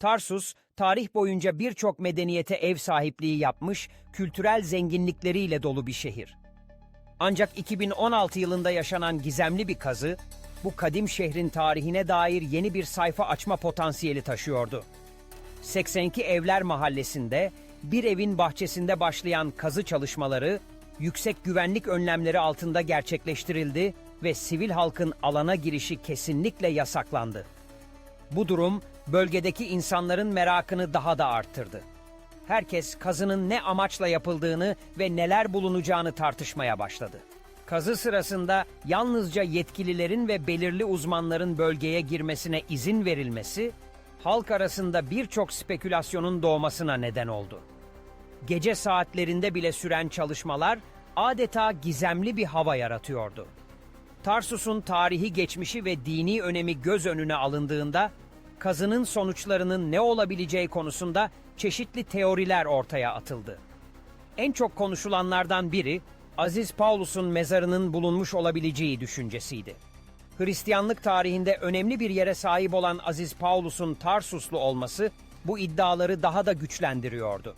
Tarsus, tarih boyunca birçok medeniyete ev sahipliği yapmış, kültürel zenginlikleriyle dolu bir şehir. Ancak 2016 yılında yaşanan gizemli bir kazı, bu kadim şehrin tarihine dair yeni bir sayfa açma potansiyeli taşıyordu. 82 Evler Mahallesi'nde bir evin bahçesinde başlayan kazı çalışmaları yüksek güvenlik önlemleri altında gerçekleştirildi ve sivil halkın alana girişi kesinlikle yasaklandı. Bu durum bölgedeki insanların merakını daha da arttırdı. Herkes kazının ne amaçla yapıldığını ve neler bulunacağını tartışmaya başladı. Kazı sırasında yalnızca yetkililerin ve belirli uzmanların bölgeye girmesine izin verilmesi, halk arasında birçok spekülasyonun doğmasına neden oldu. Gece saatlerinde bile süren çalışmalar adeta gizemli bir hava yaratıyordu. Tarsus'un tarihi geçmişi ve dini önemi göz önüne alındığında, kazının sonuçlarının ne olabileceği konusunda çeşitli teoriler ortaya atıldı. En çok konuşulanlardan biri, Aziz Paulus'un mezarının bulunmuş olabileceği düşüncesiydi. Hristiyanlık tarihinde önemli bir yere sahip olan Aziz Paulus'un Tarsuslu olması bu iddiaları daha da güçlendiriyordu.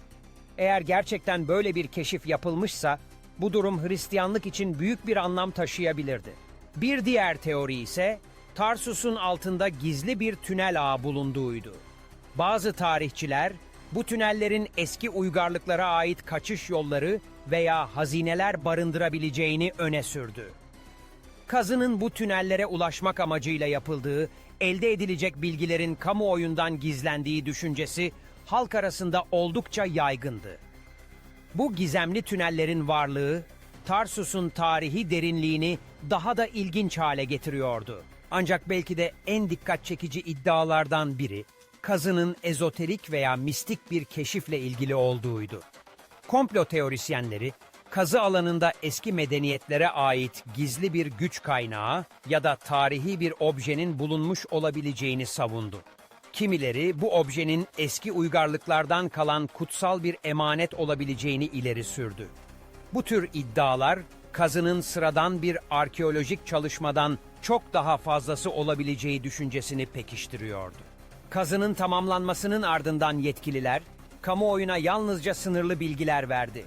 Eğer gerçekten böyle bir keşif yapılmışsa, bu durum Hristiyanlık için büyük bir anlam taşıyabilirdi. Bir diğer teori ise Tarsus'un altında gizli bir tünel ağı bulunduğuydu. Bazı tarihçiler bu tünellerin eski uygarlıklara ait kaçış yolları veya hazineler barındırabileceğini öne sürdü. Kazının bu tünellere ulaşmak amacıyla yapıldığı, elde edilecek bilgilerin kamuoyundan gizlendiği düşüncesi halk arasında oldukça yaygındı. Bu gizemli tünellerin varlığı, Tarsus'un tarihi derinliğini daha da ilginç hale getiriyordu. Ancak belki de en dikkat çekici iddialardan biri, kazının ezoterik veya mistik bir keşifle ilgili olduğuydu. Komplo teorisyenleri, kazı alanında eski medeniyetlere ait gizli bir güç kaynağı ya da tarihi bir objenin bulunmuş olabileceğini savundu. Kimileri bu objenin eski uygarlıklardan kalan kutsal bir emanet olabileceğini ileri sürdü. Bu tür iddialar kazının sıradan bir arkeolojik çalışmadan çok daha fazlası olabileceği düşüncesini pekiştiriyordu. Kazının tamamlanmasının ardından yetkililer kamuoyuna yalnızca sınırlı bilgiler verdi.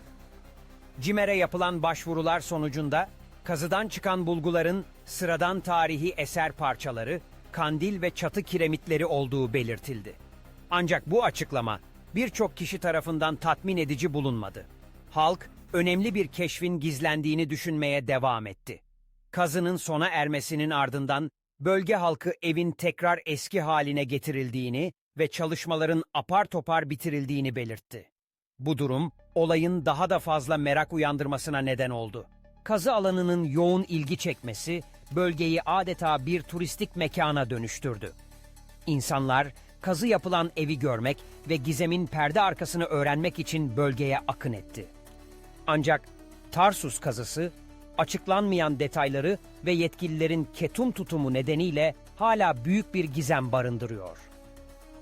CİMER'e yapılan başvurular sonucunda kazıdan çıkan bulguların sıradan tarihi eser parçaları, kandil ve çatı kiremitleri olduğu belirtildi. Ancak bu açıklama birçok kişi tarafından tatmin edici bulunmadı. Halk önemli bir keşfin gizlendiğini düşünmeye devam etti. Kazının sona ermesinin ardından bölge halkı evin tekrar eski haline getirildiğini ve çalışmaların apar topar bitirildiğini belirtti. Bu durum olayın daha da fazla merak uyandırmasına neden oldu. Kazı alanının yoğun ilgi çekmesi bölgeyi adeta bir turistik mekana dönüştürdü. İnsanlar kazı yapılan evi görmek ve gizemin perde arkasını öğrenmek için bölgeye akın etti. Ancak Tarsus kazısı açıklanmayan detayları ve yetkililerin ketum tutumu nedeniyle hala büyük bir gizem barındırıyor.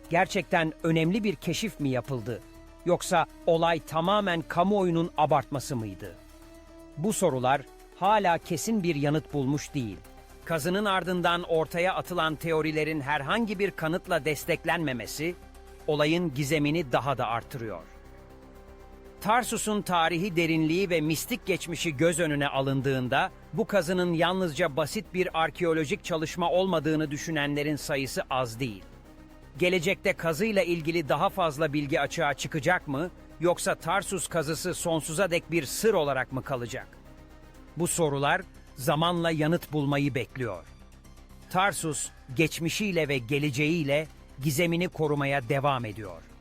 Gerçekten önemli bir keşif mi yapıldı? Yoksa olay tamamen kamuoyunun abartması mıydı? Bu sorular hala kesin bir yanıt bulmuş değil. Kazının ardından ortaya atılan teorilerin herhangi bir kanıtla desteklenmemesi, olayın gizemini daha da artırıyor. Tarsus'un tarihi derinliği ve mistik geçmişi göz önüne alındığında, bu kazının yalnızca basit bir arkeolojik çalışma olmadığını düşünenlerin sayısı az değil. Gelecekte kazıyla ilgili daha fazla bilgi açığa çıkacak mı, yoksa Tarsus kazısı sonsuza dek bir sır olarak mı kalacak? Bu sorular zamanla yanıt bulmayı bekliyor. Tarsus, geçmişiyle ve geleceğiyle gizemini korumaya devam ediyor.